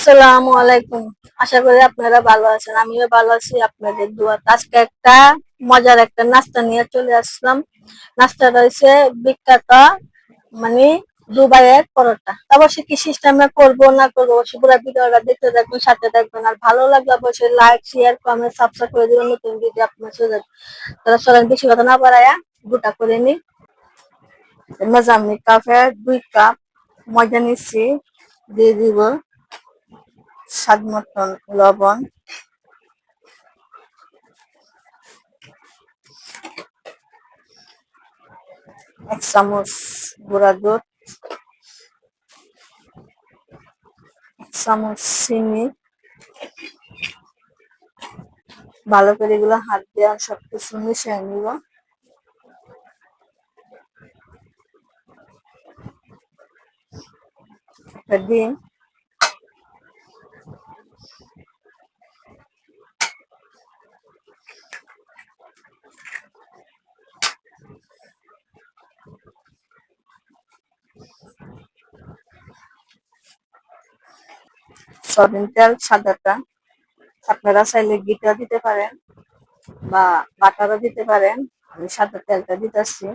আসসালামু আলাইকুম। আশা করি আপনারা ভালো আছেন, আমিও ভালো আছি। আপনাদের দোয়া। আজকে একটা মজার একটা নাস্তা নিয়ে চলে আসলাম। নাস্তাটা হচ্ছে বিখ্যাত মানে দুবাইয়ের পরোটা। অবশ্যই কি সিস্টেমে করব, না করব, অবশ্যই পুরো ভিডিওটা দেখতে থাকবেন, সাথে থাকবেন। আর ভালো লাগলে অবশ্যই লাইক শেয়ার কমেন্ট সাবস্ক্রাইব করে দিবেন, নতুন ভিডিও আপনার চলে তাহলে চলেন, বেশি কথা না বাড়ায়া, গোটা করে নি মেজামি কাপে দুই কাপ মজা নিচ্ছি, দিয়ে দিব। স্বাদ মতন লবণ। এক চামচ গুঁড়া দুধ। এক চামচ চিনি। ভালো করে এগুলো হাত দিয়ে সবকিছু মিশিয়ে নিব। একটা ডিম। সয়াবিন তেল, সাদাটা। আপনারা চাইলে গিটা দিতে পারেন বা বাটারও দিতে পারেন। আমি সাদা তেলটা দিতেছি।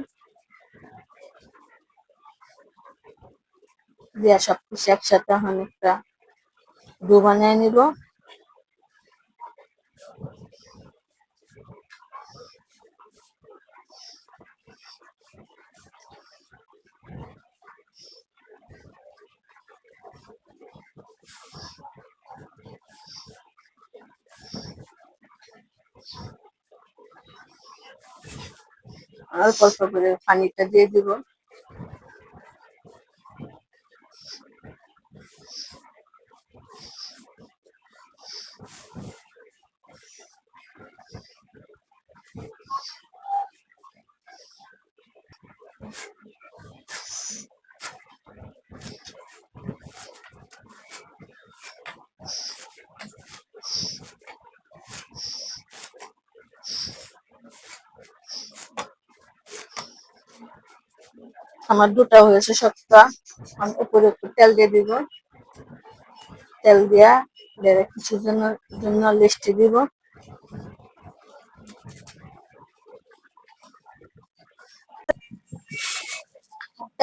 দিয়া সবকিছু একসাথে অনেকটা ডু বানিয়ে নিব। অল্প অল্প করে পানিটা দিয়ে দিব। আমার দুটা হয়েছে সবটা। আমি উপরে একটু তেল দিয়ে দিব। তেল দিয়া কিছুর জন্য জন্য লিস্টি দিব।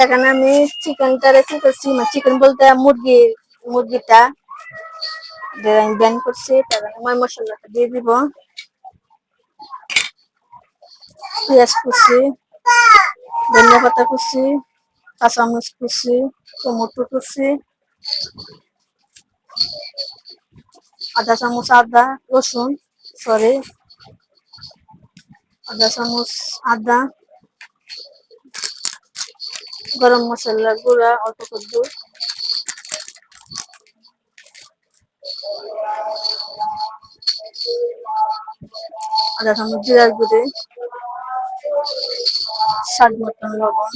এখানে আমি চিকেনটা রেখে করছি চিকেন বলতে মুরগি মুরগিটা যেটা আমি ব্যান করছি, তার মই মশলাটা দিয়ে দিব। পেঁয়াজ কুচি। ধনিয়া পাতা কুচি কাঁচামরিচ কুচি, টমেটো কুচি আধা চামচ আদা, রসুন, সরি আধা চামচ আদা, গরম মশলা গুঁড়া, অল্প কদ্দু আধা চামচ জিরার গুঁড়ি স্বাদ মতন লবণ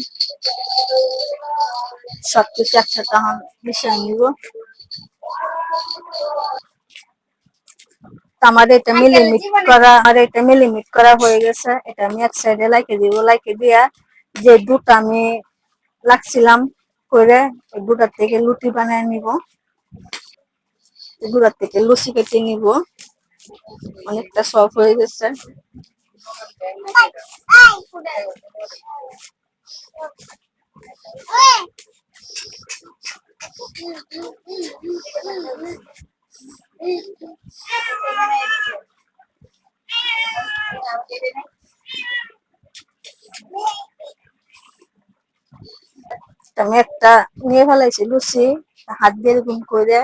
সবকিছু একসাথে এখন মিশিয়ে নিব। আমার এটা মিলিমিট করা আমার এটা মিলিমিট করা হয়ে গেছে। এটা আমি এক সাইডে লাইকে দিব লাইকে দিয়া যে দুটা আমি লাগছিলাম করে এই দুটার থেকে লুটি বানিয়ে নিব। দুটার থেকে লুচি কেটে নিব। অনেকটা সফট হয়ে গেছে। আমি একটা নিয়ে ফেলাইছি, লুচি, হাত দিয়ে এরকম করে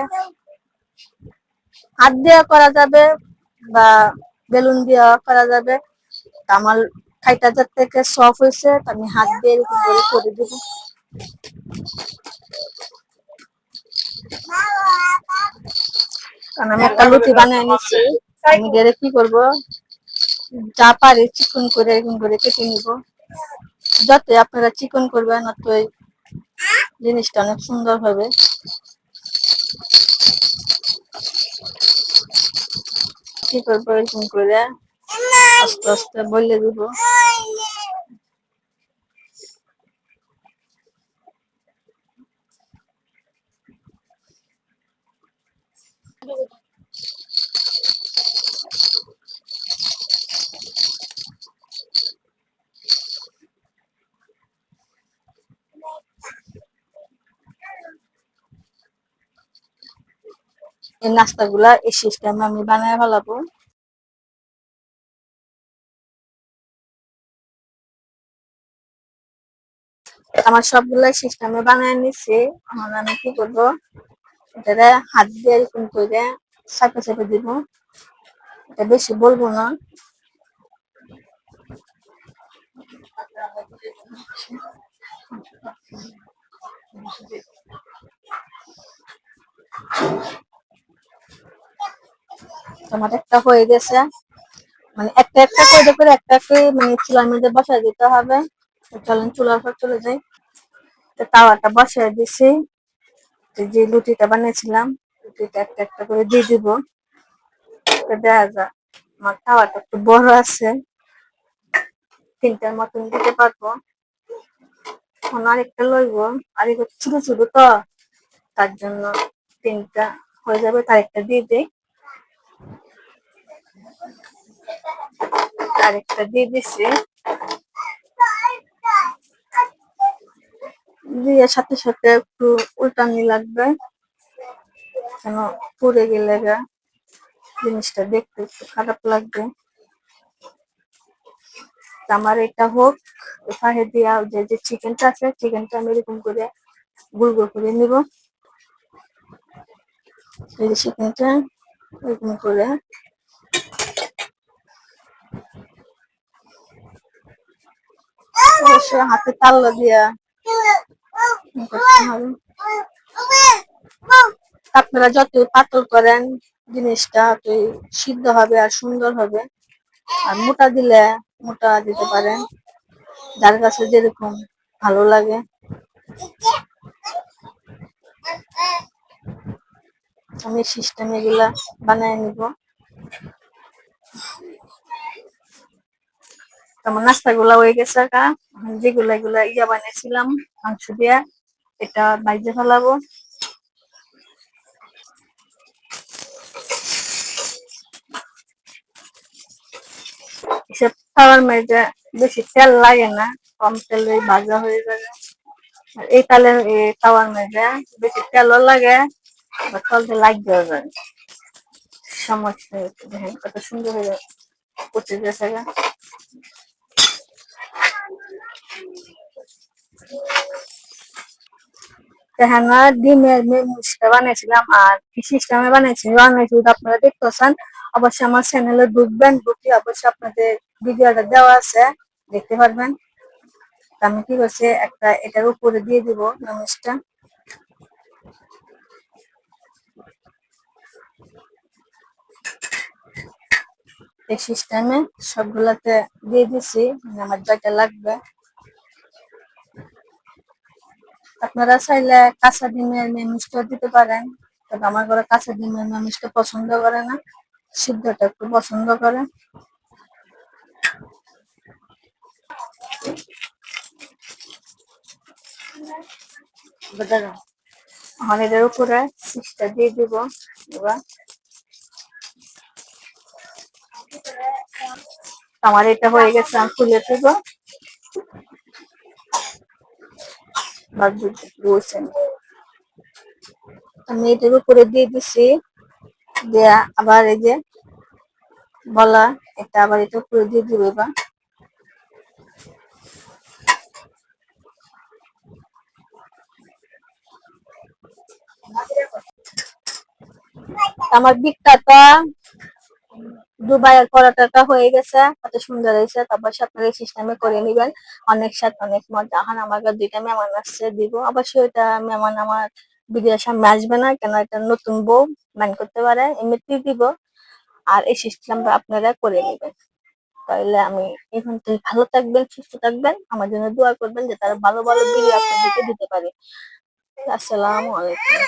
হাত দিয়ে করা যাবে বা বেলুন দিয়ে করা যাবে। আমার খাইটা যার থেকে সফট হয়েছে আমি হাত দিয়ে করে করে দিব। কারণ আমি একটা লুচি বানিয়ে নিচ্ছি আমি গেলে কি করব? যা পারি চিকন করে এরকম করে কেটে নিব। যত আপনারা চিকন করবেন অতই জিনিসটা অনেক সুন্দর হবে। কি করব এরকম করে? আস্তে আস্তে বলে দিব। এই নাস্তাগুলা এই সিস্টেমে আমি বানায় ফেলাবো। আমার সবগুলা সিস্টেমে বানায় নিছি। এখন আমি কি করব? এটা হাত দিয়ে এরকম করে চাপে চাপে দিব। এটা বেশি বলব না। তোমার একটা হয়ে গেছে। মানে একটা একটা করে করে একটা করে মানে চুলার মধ্যে বসায় দিতে হবে। চলেন চুলার পর চলে যাই। তো তাওয়াটা বসায় দিছি। যে লুটিটা বানিয়েছিলাম লুটিটা একটা একটা করে দিয়ে দিব। দেখা যাক, আমার তাওয়াটা একটু বড় আছে। তিনটার মতন দিতে পারব। আরেকটা লইব। আর একটু ছোট ছোট তো, তার জন্য তিনটা হয়ে যাবে তার একটা দিয়ে দিই। আরেকটা দিয়ে দিছি। দিয়ে সাথে সাথে একটু উল্টানি লাগবে। কেন পুড়ে গেলে জিনিসটা দেখতে একটু খারাপ লাগবে। আমার এটা হোক এখানে দিয়া যে যে চিকেনটা আছে, চিকেনটা আমি এরকম করে গুল গুল করে নিব। এই যে চিকেনটা, এরকম করে। হাতে তাল্লা দিয়া আপনারা যতই পাতল করেন, জিনিসটা ততই সিদ্ধ হবে আর সুন্দর হবে। আর মোটা দিলে মোটা দিতে পারেন। যার কাছে যেরকম ভালো লাগে। আমি সিস্টেম এগুলা বানায় নিব। আমার নাস্তা গুলা হয়ে গেছে কা যেগুলা, এগুলা ইয়া বানিয়েছিলাম, মাংস দিয়া, এটা বাইজে ফেলাবো। এসব খাওয়ার মেয়েটা বেশি তেল লাগে না, কম তেলে ভাজা হয়ে যাবে। এই তালে এই খাওয়ার মেয়েটা বেশি তেলও লাগে বা তলতে লাগবেও যায় সমস্যা কত সুন্দর হয়ে পচে গেছে এখানে ডিমের মেমুসটা বানিয়েছিলাম আর কি সিস্টেমে বানিয়েছি বানিয়েছি আপনারা দেখতেছেন। অবশ্যই আমার চ্যানেলে ঢুকবেন, ঢুকি অবশ্যই আপনাদের ভিডিওটা দেওয়া আছে, দেখতে পারবেন। আমি কি করছি, একটা এটার উপরে দিয়ে দিব মেমুসটা এই সিস্টেমে সবগুলাতে দিয়ে দিছি মানে আমার যেটা লাগবে। আপনারা চাইলে কাঁচা ডিমের মেমিসটা দিতে পারেন তবে আমার ঘরে কাঁচা ডিমের মেমিসটা পছন্দ করে না, সিদ্ধটা একটু পছন্দ করে। উপরে দিয়ে দিব এবার। আমার এটা হয়ে গেছে, আমি খুলে দেবো। আমি এটার উপরে দিয়ে দিছি। দেয়া আবার এই যে বলা, এটা আবার এটা উপরে দিয়ে দিব এবার। আমার বিখ্যাত দুবাইয়ের পরোটাটা হয়ে গেছে, কত সুন্দর হয়েছে। তারপর আপনারা সিস্টেমে করে নিবেন। অনেক সাথে অনেক মজা। এখন আমার দুইটা মেহমান আসছে, দিব। অবশ্যই ওইটা মেহমান আমার ভিডিওর সামনে আসবে না, কেন এটা নতুন বউ ম্যান করতে পারে, এমনিতেই দিব। আর এই সিস্টেমটা আপনারা করে নেবেন। তাহলে আমি এখান থেকে ভালো থাকবেন, সুস্থ থাকবেন। আমার জন্য দোয়া করবেন যে তারা ভালো ভালো ভিডিও আপনাদেরকে দিতে পারে। আসসালামু আলাইকুম।